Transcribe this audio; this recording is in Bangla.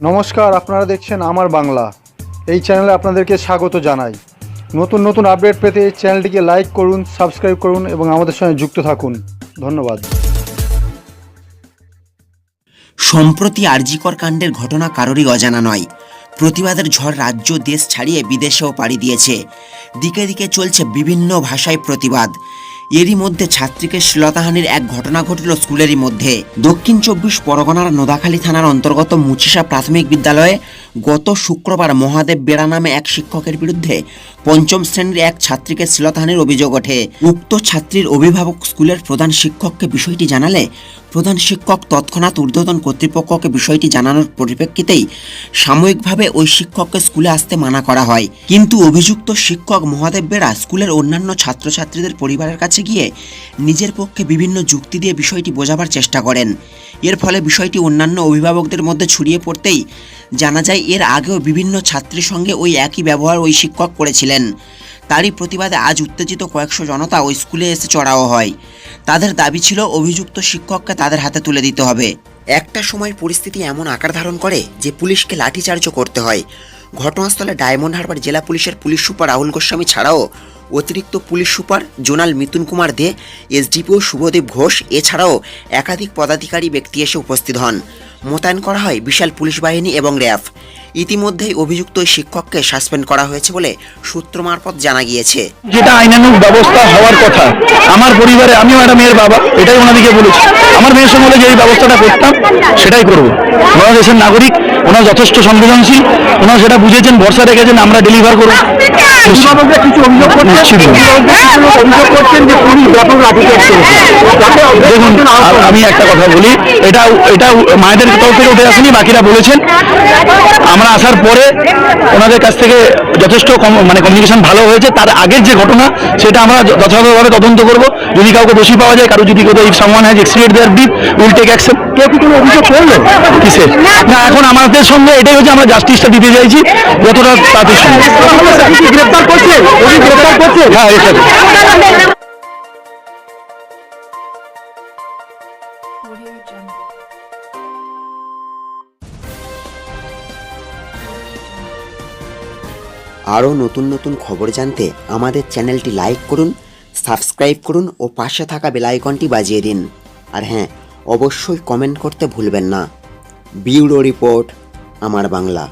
নমস্কার, আপনারা দেখছেন আমার বাংলা। এই চ্যানেলে আপনাদেরকে স্বাগত জানাই। নতুন নতুন আপডেট পেতে চ্যানেলটিকে লাইক করুন, সাবস্ক্রাইব করুন এবং আমাদের সঙ্গে যুক্ত থাকুন। ধন্যবাদ। সম্প্রতি আরজিকর কাণ্ডের ঘটনা কারোরই অজানা নয়। প্রতিবাদের ঝড় রাজ্য, দেশ ছাড়িয়ে বিদেশেও পাড়ি দিয়েছে। দিকে দিকে চলছে বিভিন্ন ভাষায় প্রতিবাদ। এরই মধ্যে ছাত্রীকে শ্লীলতাহানির এক ঘটনা ঘটল স্কুলেরই মধ্যে। দক্ষিণ চব্বিশ পরগনার নোদাখালী থানার অন্তর্গত মুচিসা প্রাথমিক বিদ্যালয়ে গত শুক্রবার মহাদেব বেড়া নামে এক শিক্ষকের বিরুদ্ধে পঞ্চম শ্রেণির এক ছাত্রীকে শ্লীলতাহানির অভিযোগ ওঠে। উক্ত ছাত্রীর অভিভাবক স্কুলের প্রধান শিক্ষককে বিষয়টি জানালে প্রধান শিক্ষক তৎক্ষণাৎ ঊর্ধ্বতন কর্তৃপক্ষকে বিষয়টি জানানোর পরিপ্রেক্ষিতেই সাময়িকভাবে ওই শিক্ষককে স্কুলে আসতে মানা করা হয়। কিন্তু অভিযুক্ত শিক্ষক মহাদেব বেড়া স্কুলের অন্যান্য ছাত্রছাত্রীদের পরিবারের কাছে গিয়ে নিজের পক্ষে বিভিন্ন যুক্তি দিয়ে বিষয়টি বোঝাবার চেষ্টা করেন। এর ফলে বিষয়টি অন্যান্য অভিভাবকদের মধ্যে ছড়িয়ে পড়তেই জানা যায় এর আগেও বিভিন্ন ছাত্রীর সঙ্গে ওই একই ব্যবহার ওই শিক্ষক করেছিলেন। তারই প্রতিবাদে আজ উত্তেজিত কয়েকশো জনতা ওই স্কুলে এসে চড়াও হয়। তাদের দাবি ছিল, অভিযুক্ত শিক্ষককে তাদের হাতে তুলে দিতে হবে। একটা সময় পরিস্থিতি এমন আকার ধারণ করে যে পুলিশকে লাঠিচার্জও করতে হয়। ঘটনাস্থলে ডায়মন্ড হারবার জেলা পুলিশের পুলিশ সুপার রাহুল গোস্বামী ছাড়াও অতিরিক্ত police super zonal Mithun Kumar De, SDPO Subhadip Ghosh, এছাড়াও একাধিক পদাধিকারী ব্যক্তি এসে উপস্থিত হন। মোতায়েন করা হয় বিশাল পুলিশ বাহিনী এবং র্যাফ। ইতিমধ্যেই অভিযুক্ত শিক্ষককে সাসপেন্ড করা হয়েছে বলে সূত্র মারফত জানা গিয়েছে। যেটা আইনানুগ ব্যবস্থা হওয়ার কথা। আমার পরিবারে আমিও একটা মেয়ের বাবা, এটাই ওনাদেরকে বলেছি। আমার মেয়ের সঙ্গে হলে যে এই ব্যবস্থাটা করতাম সেটাই করব। ওনারা দেশের নাগরিক ওনারা যথেষ্ট সংবেদনশীল ওনারা সেটা বুঝেছেন ভরসা রেখেছেন আমরা ডেলিভার করব। কিছু অভিযোগ অভিযোগ করছেন যে পুলিশ ব্যাপক দেখুন আমি একটা কথা বলি এটা এটা মায়েদের তরফ থেকে উঠে আসেনি বাকিরা বলেছেন। আমরা আসার পরে ওনাদের কাছ থেকে যথেষ্ট কম- মানে কমিউনিকেশন ভালো হয়েছে। তার আগের যে ঘটনা সেটা আমরা যথাযথভাবে তদন্ত করব। যদি কাউকে দোষী পাওয়া যায় কারও যদি কোথাও if someone has exceeded deep will take action কেউ কি কোনো অভিযোগ করল? কিসে? না এখন আমাদের সঙ্গে এটাই হচ্ছে আমরা জাস্টিসটা দিতে চাইছি। যতটা তাদের সঙ্গে গ্রেপ্তার করছে? গ্রেপ্তার করছে? হ্যাঁ এটাই আরও নতুন নতুন খবর জানতে আমাদের চ্যানেলটি লাইক করুন সাবস্ক্রাইব করুন ও পাশে থাকা বেলাইকনটি বাজিয়ে দিন। আর হ্যাঁ অবশ্যই কমেন্ট করতে ভুলবেন না। বিউরো রিপোর্ট আমার বাংলা।